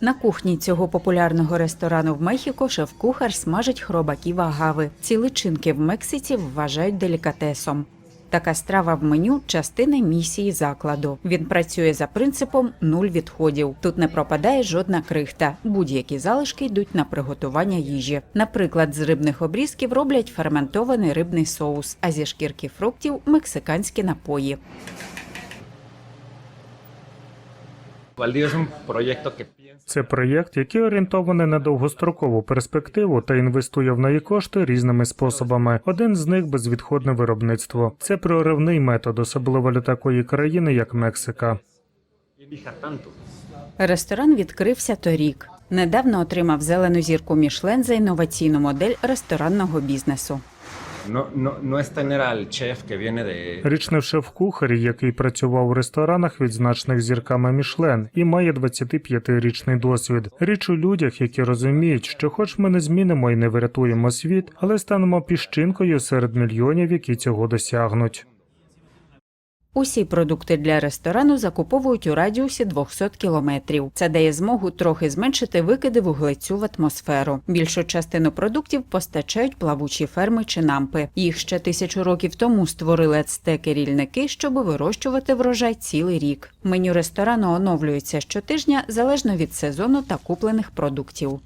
На кухні цього популярного ресторану в Мехіко шеф-кухар смажить хробаків агави. Ці личинки в Мексиці вважають делікатесом. Така страва в меню частина місії закладу. Він працює за принципом нуль відходів. Тут не пропадає жодна крихта. Будь-які залишки йдуть на приготування їжі. Наприклад, з рибних обрізків роблять ферментований рибний соус, а зі шкірки фруктів мексиканські напої. Це проєкт, який орієнтований на довгострокову перспективу та інвестує в неї кошти різними способами. Один з них безвідходне виробництво. Це проривний метод, особливо для такої країни, як Мексика. Ресторан відкрився торік. Недавно отримав зелену зірку Мішлен за інноваційну модель ресторанного бізнесу. Річ не в шеф-кухарі, який працював у ресторанах, відзначених зірками Мішлен, і має 25-річний досвід. Річ у людях, які розуміють, що, хоч ми не змінимо і не врятуємо світ, але станемо піщинкою серед мільйонів, які цього досягнуть. Усі продукти для ресторану закуповують у радіусі 200 кілометрів. Це дає змогу трохи зменшити викиди вуглецю в атмосферу. Більшу частину продуктів постачають плавучі ферми чи нампи. Їх ще тисячу років тому створили ацтеки-рільники, щоб вирощувати врожай цілий рік. Меню ресторану оновлюється щотижня залежно від сезону та куплених продуктів.